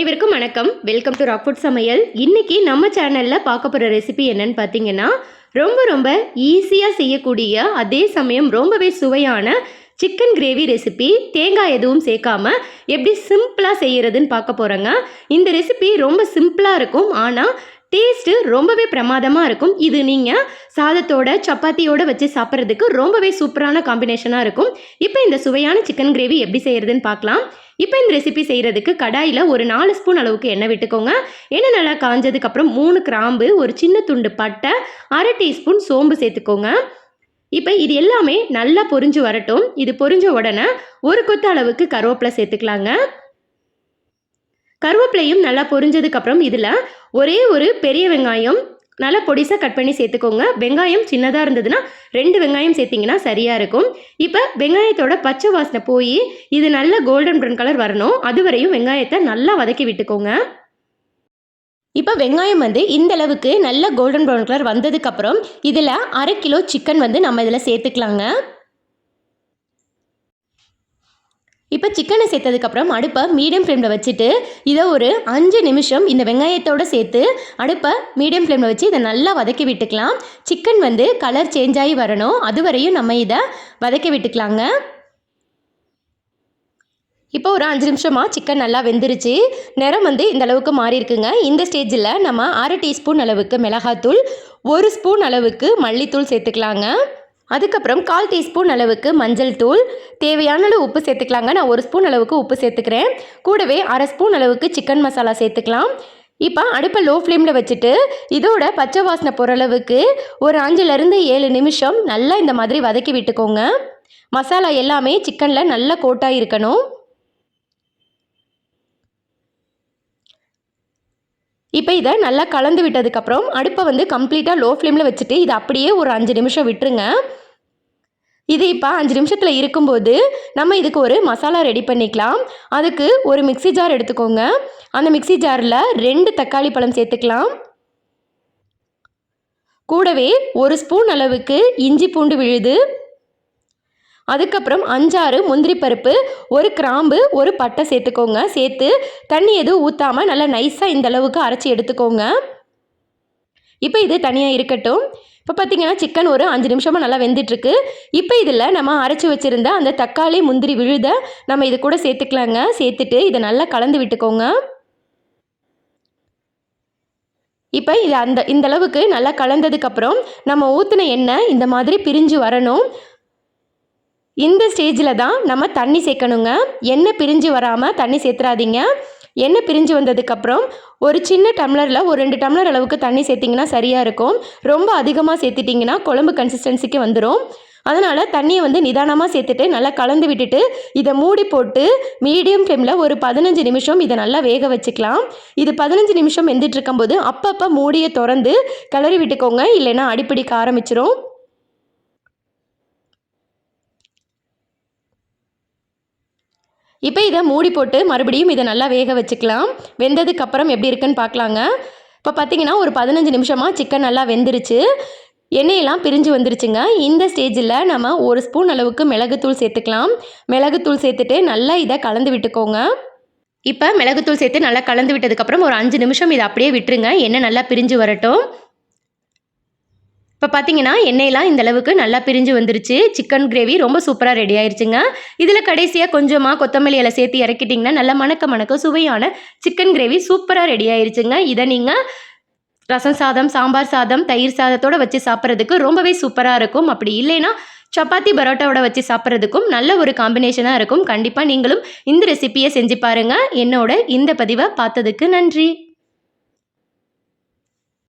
அனைவருக்கும் வணக்கம். Welcome to Rockfort சமையல் இன்றைக்கி நம்ம சேனலில் பார்க்க போகிற ரெசிபி என்னன்னு பார்த்தீங்கன்னா ரொம்ப ரொம்ப ஈஸியாக செய்யக்கூடிய அதே சமயம் ரொம்பவே சுவையான சிக்கன் கிரேவி ரெசிபி தேங்காய் எதுவும் சேர்க்காம எப்படி சிம்பிளாக செய்கிறதுன்னு பார்க்க போகிறோங்க இந்த ரெசிபி ரொம்ப சிம்பிளாக இருக்கும். ஆனால் டேஸ்ட்டு ரொம்பவே பிரமாதமாக இருக்கும். இது நீங்கள் சாதத்தோட சப்பாத்தியோட வச்சு சாப்பிட்றதுக்கு ரொம்பவே சூப்பரான காம்பினேஷனாக இருக்கும். இப்போ இந்த சுவையான சிக்கன் கிரேவி எப்படி செய்கிறதுன்னு பார்க்கலாம். இப்போ இந்த ரெசிபி செய்கிறதுக்கு கடாயில் ஒரு நாலு ஸ்பூன் அளவுக்கு எண்ணெய் விட்டுக்கோங்க. எண்ணெய் நல்லா காஞ்சதுக்கப்புறம் மூணு கிராம்பு ஒரு சின்ன துண்டு பட்டை அரை டீஸ்பூன் சோம்பு சேர்த்துக்கோங்க. இப்போ இது எல்லாமே நல்லா பொரிஞ்சு வரட்டும். இது பொரிஞ்ச உடனே ஒரு கொத்து அளவுக்கு கருவேப்பிலை சேர்த்துக்கலாங்க. கருவேப்பிலையும் நல்லா பொரிஞ்சதுக்கப்புறம் இதில் ஒரே ஒரு பெரிய வெங்காயம் நல்லா பொடிசாக கட் பண்ணி சேர்த்துக்கோங்க. வெங்காயம் சின்னதாக இருந்ததுன்னா ரெண்டு வெங்காயம் சேர்த்திங்கன்னா சரியாக இருக்கும். இப்போ வெங்காயத்தோட பச்சை வாசனை போய் இது நல்ல கோல்டன் ப்ரௌன் கலர் வரணும். அது வரையும் வெங்காயத்தை நல்லா வதக்கி விட்டுக்கோங்க. இப்போ வெங்காயம் வந்து இந்த அளவுக்கு நல்ல கோல்டன் ப்ரௌன் கலர் வந்ததுக்கப்புறம் இதில் அரை கிலோ சிக்கன் வந்து நம்ம இதில் சேர்த்துக்கலாங்க. இப்போ சிக்கனை சேர்த்ததுக்கப்புறம் அடுப்பை மீடியம் ஃப்ளேமில் வச்சுட்டு இதை ஒரு அஞ்சு நிமிஷம் இந்த வெங்காயத்தோடு சேர்த்து அடுப்பை மீடியம் ஃப்ளேமில் வச்சு இதை நல்லா வதக்கி விட்டுக்கலாம். சிக்கன் வந்து கலர் சேஞ்ச் ஆகி வரணும். அதுவரையும் நம்ம இதை வதக்கி விட்டுக்கலாங்க. இப்போ ஒரு அஞ்சு நிமிஷமாக சிக்கன் நல்லா வெந்துருச்சு. நிறம் வந்து இந்த அளவுக்கு மாறி இருக்குங்க. இந்த ஸ்டேஜில் நம்ம அரை டீஸ்பூன் அளவுக்கு மிளகாத்தூள் ஒரு ஸ்பூன் அளவுக்கு மல்லித்தூள் சேர்த்துக்கலாங்க. அதுக்கப்புறம் கால் டீஸ்பூன் அளவுக்கு மஞ்சள் தூள். தேவையான அளவு உப்பு சேர்த்துக்கலாங்க. நான் ஒரு ஸ்பூன் அளவுக்கு உப்பு சேர்த்துக்கிறேன். கூடவே அரை ஸ்பூன் அளவுக்கு சிக்கன் மசாலா சேர்த்துக்கலாம். இப்போ அடுப்பை லோ ஃப்ளேமில் வச்சுட்டு இதோட பச்சை வாசனை போகிற அளவுக்கு ஒரு அஞ்சுலேருந்து ஏழு நிமிஷம் நல்லா இந்த மாதிரி வதக்கி விட்டுக்கோங்க. மசாலா எல்லாமே சிக்கனில் நல்லா கோட்டாக இருக்கணும். இப்போ இதை நல்லா கலந்து விட்டதுக்கப்புறம் அடுப்பை வந்து கம்ப்ளீட்டாக லோ ஃப்ளேமில் வச்சுட்டு இதை அப்படியே ஒரு அஞ்சு நிமிஷம் விட்டுருங்க. இது இப்போ அஞ்சு நிமிஷத்தில் இருக்கும்போது நம்ம இதுக்கு ஒரு மசாலா ரெடி பண்ணிக்கலாம். அதுக்கு ஒரு மிக்சி ஜார் எடுத்துக்கோங்க. அந்த மிக்சி ஜாரில் ரெண்டு தக்காளி பழம் சேர்த்துக்கலாம். கூடவே ஒரு ஸ்பூன் அளவுக்கு இஞ்சி பூண்டு விழுது. அதுக்கப்புறம் அஞ்சாறு முந்திரி பருப்பு ஒரு கிராம்பு ஒரு பட்டை சேர்த்துக்கோங்க. சேர்த்து தண்ணி எதுவும் ஊற்றாமல் நல்லா நைஸாக இந்த அளவுக்கு அரைச்சி எடுத்துக்கோங்க. இப்போ இது தனியாக இருக்கட்டும். இப்போ பார்த்தீங்கன்னா சிக்கன் ஒரு அஞ்சு நிமிஷமாக நல்லா வெந்துட்டுருக்கு. இப்போ இதில் நம்ம அரைச்சி வச்சுருந்த அந்த தக்காளி முந்திரி விழுத நம்ம இது கூட சேர்த்துக்கலாங்க. சேர்த்துட்டு இதை நல்லா கலந்து விட்டுக்கோங்க. இப்போ இது அந்த இந்த அளவுக்கு நல்லா கலந்ததுக்கப்புறம் நம்ம ஊற்றின எண்ணெய் இந்த மாதிரி பிரிஞ்சு வரணும். இந்த ஸ்டேஜில் தான் நம்ம தண்ணி சேர்க்கணுங்க. எண்ணெய் பிரிஞ்சு வராமல் தண்ணி சேர்த்துறாதீங்க. எண்ணெய் பிரிஞ்சு வந்ததுக்கப்புறம் ஒரு சின்ன டம்ளரில் ஒரு ரெண்டு டம்ளர் அளவுக்கு தண்ணி சேர்த்திங்கன்னா சரியாக இருக்கும். ரொம்ப அதிகமாக சேர்த்துட்டிங்கன்னா குழம்பு கன்சிஸ்டன்சிக்கு வந்துடும் அதனால் தண்ணியை வந்து நிதானமாக சேர்த்துட்டு நல்லா கலந்து விட்டுட்டு இதை மூடி போட்டு மீடியம் ஃப்ளேமில் ஒரு பதினஞ்சு நிமிஷம் இதை நல்லா வேக வச்சுக்கலாம். இது பதினஞ்சு நிமிஷம் வெந்துட்டு இருக்கும்போது அப்பப்போ மூடியை திறந்து கிளறி விட்டுக்கோங்க. இல்லைன்னா அடிப்பிடிக்க ஆரம்பிச்சிரும். இப்போ இதை மூடி போட்டு மறுபடியும் இதை நல்லா வேக வச்சுக்கலாம். வெந்ததுக்கப்புறம் எப்படி இருக்குன்னு பார்க்கலாங்க இப்போ பார்த்தீங்கன்னா ஒரு பதினஞ்சு நிமிஷமாக சிக்கன் நல்லா வெந்துருச்சு. எண்ணெயெல்லாம் பிரிஞ்சு வந்துருச்சுங்க. இந்த ஸ்டேஜில் நம்ம ஒரு ஸ்பூன் அளவுக்கு மிளகுத்தூள் சேர்த்துக்கலாம். மிளகுத்தூள் சேர்த்துட்டு நல்லா இதை கலந்து விட்டுக்கோங்க. இப்போ மிளகுத்தூள் சேர்த்து நல்லா கலந்து விட்டதுக்கப்புறம் ஒரு அஞ்சு நிமிஷம் இதை அப்படியே விட்டுருங்க. எண்ணெய் நல்லா பிரிஞ்சு வரட்டும். இப்போ பார்த்தீங்கன்னா எண்ணெயெல்லாம் இந்த அளவுக்கு நல்லா பிரிஞ்சு வந்துருச்சு. சிக்கன் கிரேவி ரொம்ப சூப்பராக ரெடி ஆயிடுச்சுங்க இதில் கடைசியாக கொஞ்சமாக கொத்தமல்லி இலை சேர்த்து இறக்கிட்டிங்கன்னா நல்ல மணக்க மணக்க சுவையான சிக்கன் கிரேவி சூப்பராக ரெடி ஆயிடுச்சுங்க இதை நீங்கள் ரசம் சாதம் சாம்பார் சாதம் தயிர் சாதத்தோடு வச்சு சாப்பிட்றதுக்கு ரொம்பவே சூப்பராக இருக்கும். அப்படி இல்லைன்னா சப்பாத்தி பரோட்டாவோட வச்சு சாப்பிட்றதுக்கும் நல்ல ஒரு காம்பினேஷனாக இருக்கும். கண்டிப்பாக நீங்களும் இந்த ரெசிப்பியை செஞ்சு பாருங்கள் என்னோட இந்த பதிவை பார்த்ததுக்கு நன்றி.